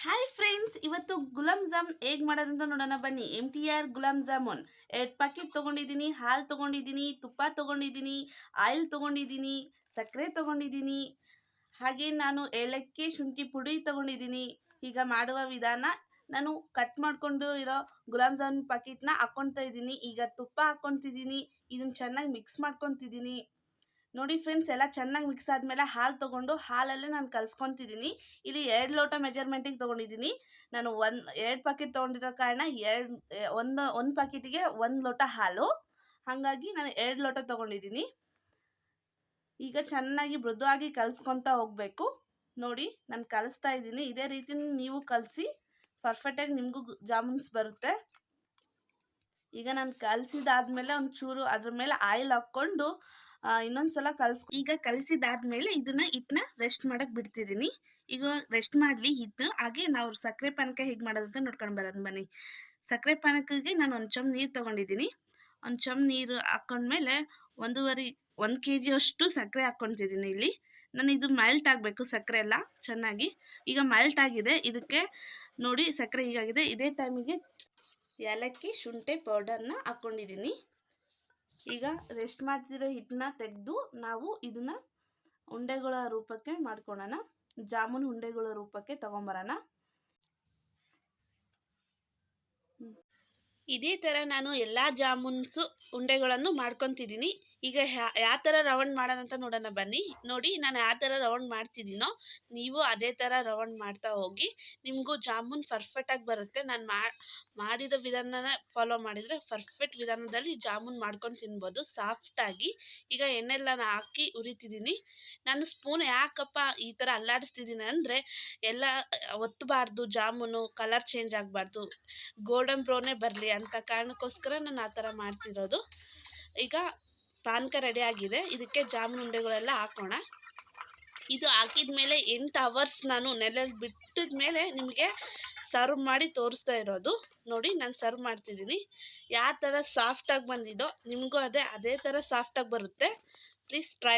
Hi friends ಇವತ್ತು ಗುಲಾಬ್ jam ಹೇಗೆ ಮಾಡೋದಂತ ನೋಡೋಣ. ಬನ್ನಿ M T R gulab jamun. ಎರಡು ಪ್ಯಾಕೆಟ್ ತೊಗೊಂಡಿದ್ದೀನಿ, ಹಾಲು ತೊಗೊಂಡಿದ್ದೀನಿ, ತುಪ್ಪ ತೊಗೊಂಡಿದ್ದೀನಿ ಆಯಿಲ್ ತೊಗೊಂಡಿದ್ದೀನಿ, ಸಕ್ಕರೆ ತೊಗೊಂಡಿದ್ದೀನಿ. ಹಾಗೆ ನಾನು ಏಲಕ್ಕಿ, ಶುಂಠಿ ಪುಡಿ ತೊಗೊಂಡಿದ್ದೀನಿ. ಈಗ ಮಾಡುವ ವಿಧಾನ, ನಾನು ಕಟ್ ಮಾಡಿಕೊಂಡು ಇರೋ ಗುಲಾಬ್ ಜಾಮೂನ್ ಪ್ಯಾಕೆಟ್ನ ಹಾಕ್ಕೊತಾ ಇದ್ದೀನಿ. ಈಗ ತುಪ್ಪ ಹಾಕ್ಕೊತಿದ್ದೀನಿ ಇದನ್ನು ಚೆನ್ನಾಗಿ ಮಿಕ್ಸ್ ಮಾಡ್ಕೊತಿದ್ದೀನಿ. ನೋಡಿ ಫ್ರೆಂಡ್ಸ್ ಎಲ್ಲ ಚೆನ್ನಾಗಿ ಮಿಕ್ಸ್ ಆದಮೇಲೆ ಹಾಲು ತೊಗೊಂಡು ಹಾಲಲ್ಲೇ ನಾನು ಕಲ್ಸ್ಕೊತಿದ್ದೀನಿ ಇಲ್ಲಿ ಎರಡು ಲೋಟ ಮೆಜರ್ಮೆಂಟಿಗೆ ತೊಗೊಂಡಿದ್ದೀನಿ ನಾನು ಒಂದು, ಎರಡು ಪ್ಯಾಕೆಟ್ ತೊಗೊಂಡಿರೋ ಕಾರಣ ಎರಡು ಒಂದು ಒಂದು ಪ್ಯಾಕೆಟಿಗೆ ಒಂದು ಲೋಟ ಹಾಲು. ಹಾಗಾಗಿ ನಾನು ಎರಡು ಲೋಟ ತೊಗೊಂಡಿದ್ದೀನಿ ಈಗ ಚೆನ್ನಾಗಿ ಮೃದುವಾಗಿ ಕಲಿಸ್ಕೊತಾ ಹೋಗಬೇಕು. ನೋಡಿ, ನಾನು ಕಲಿಸ್ತಾ ಇದ್ದೀನಿ. ಇದೇ ರೀತಿ ನೀವು ಕಲಸಿ ಪರ್ಫೆಕ್ಟಾಗಿ ನಿಮಗೂ ಜಾಮೂನ್ಸ್ ಬರುತ್ತೆ. ಈಗ ನಾನು ಕಲಸಿದಾದ್ಮೇಲೆ ಒಂಚೂರು ಅದ್ರ ಮೇಲೆ ಆಯಿಲ್ ಹಾಕ್ಕೊಂಡು ಇನ್ನೊಂದ್ಸಲ ಕಲ್ಸ್, ಈಗ ಕಲಸಿದಾದ್ಮೇಲೆ ಇದನ್ನ ಹಿಟ್ಟನ್ನ ರೆಸ್ಟ್ ಮಾಡಕ್ ಬಿಡ್ತಿದ್ದೀನಿ ಈಗ ರೆಸ್ಟ್ ಮಾಡಲಿ ಹಿಟ್ಟು, ಹಾಗೆ ನಾವು ಸಕ್ಕರೆ ಪಾನಕ ಹೇಗೆ ಮಾಡೋದಂತ ನೋಡ್ಕೊಂಡು ಬರೋದು ಬನ್ನಿ. ಸಕ್ಕರೆ ಪಾನಕಕ್ಕೆ ನಾನು ಒಂದು ಚಮ್ ನೀರು ತೊಗೊಂಡಿದ್ದೀನಿ ಒಂದು ಚಮ್ ನೀರು ಹಾಕೊಂಡ್ಮೇಲೆ ಒಂದೂವರೆ, ಒಂದು ಕೆ ಜಿಯಷ್ಟು ಸಕ್ಕರೆ ಹಾಕ್ಕೊತಿದ್ದೀನಿ ಇಲ್ಲಿ. ನಾನು ಇದು ಮೆಲ್ಟ್ ಆಗಬೇಕು ಸಕ್ಕರೆ ಎಲ್ಲ ಚೆನ್ನಾಗಿ. ಈಗ ಮೆಲ್ಟ್ ಆಗಿದೆ. ಇದಕ್ಕೆ ನೋಡಿ ಸಕ್ಕರೆ ಹೀಗಾಗಿದೆ. ಇದೇ ಟೈಮಿಗೆ ಏಲಕ್ಕಿ ಶುಂಠಿ ಪೌಡರ್ನ ಹಾಕ್ಕೊಂಡಿದ್ದೀನಿ ಈಗ ರೆಸ್ಟ್ ಮಾಡ್ತಿರೋ ಹಿಟ್ಟನ್ನ ತೆಗೆದು ನಾವು ಇದನ್ನ ಉಂಡೆಗಳ ರೂಪಕ್ಕೆ ಮಾಡ್ಕೊಳ್ಳೋಣ ಜಾಮೂನ್ ಉಂಡೆಗಳ ರೂಪಕ್ಕೆ ತಗೊಂಬರೋಣ. ಇದೇ ಥರ ನಾನು ಎಲ್ಲ ಜಾಮೂನ್ಸು ಉಂಡೆಗಳನ್ನು ಮಾಡ್ಕೊತಿದ್ದೀನಿ. ಈಗ ಯಾವ ಥರ ರೌಂಡ್ ಮಾಡೋಣ ಅಂತ ನೋಡೋಣ ಬನ್ನಿ. ನೋಡಿ, ನಾನು ಯಾವ ಥರ ರೌಂಡ್ ಮಾಡ್ತಿದ್ದೀನೋ, ನೀವು ಅದೇ ಥರ ರೌಂಡ್ ಮಾಡ್ತಾ ಹೋಗಿ, ನಿಮಗೂ ಜಾಮೂನ್ ಪರ್ಫೆಕ್ಟಾಗಿ ಬರುತ್ತೆ. ನಾನು ಮಾಡಿದ ವಿಧಾನನ ಫಾಲೋ ಮಾಡಿದರೆ ಪರ್ಫೆಕ್ಟ್ ವಿಧಾನದಲ್ಲಿ ಜಾಮೂನ್ ಮಾಡ್ಕೊಂಡು ತಿನ್ಬೋದು. ಸಾಫ್ಟಾಗಿ ಈಗ ಎಣ್ಣೆಲ್ಲ ಹಾಕಿ ಉರಿತಿದ್ದೀನಿ ನಾನು ಸ್ಪೂನ್ ಯಾಕಪ್ಪ ಈ ಥರ ಅಲ್ಲಾಡಿಸ್ತಿದ್ದೀನಿ ಅಂದರೆ, ಎಲ್ಲ ಒತ್ತಬಾರ್ದು ಜಾಮೂನು ಕಲರ್ ಚೇಂಜ್ ಆಗಬಾರ್ದು. ಗೋಲ್ಡನ್ ಬ್ರೌನೇ ಬರಲಿ ಅಂತ ಕಾರಣಕ್ಕೋಸ್ಕರ ನಾನು ಆ ಥರ ಮಾಡ್ತಿರೋದು. ಈಗ ಪಾನಕ ರೆಡಿ ಆಗಿದೆ. ಇದಕ್ಕೆ ಜಾಮೂನು ಉಂಡೆಗಳೆಲ್ಲ ಹಾಕೋಣ. ಇದು ಹಾಕಿದ ಮೇಲೆ ಎಂಟು ಅವರ್ಸ್ ನಾನು ನೆಲಲ್ಲಿ ಬಿಟ್ಟಿದ ಮೇಲೆ ನಿಮಗೆ ಸರ್ವ್ ಮಾಡಿ ತೋರಿಸ್ತಾ ಇರೋದು. ನೋಡಿ, ನಾನು ಸರ್ವ್ ಮಾಡ್ತಿದ್ದೀನಿ. ಯಾವ ಥರ ಸಾಫ್ಟಾಗಿ ಬಂದಿದೋ, ನಿಮಗೂ ಅದೇ ಅದೇ ಥರ ಸಾಫ್ಟಾಗಿ ಬರುತ್ತೆ. Please try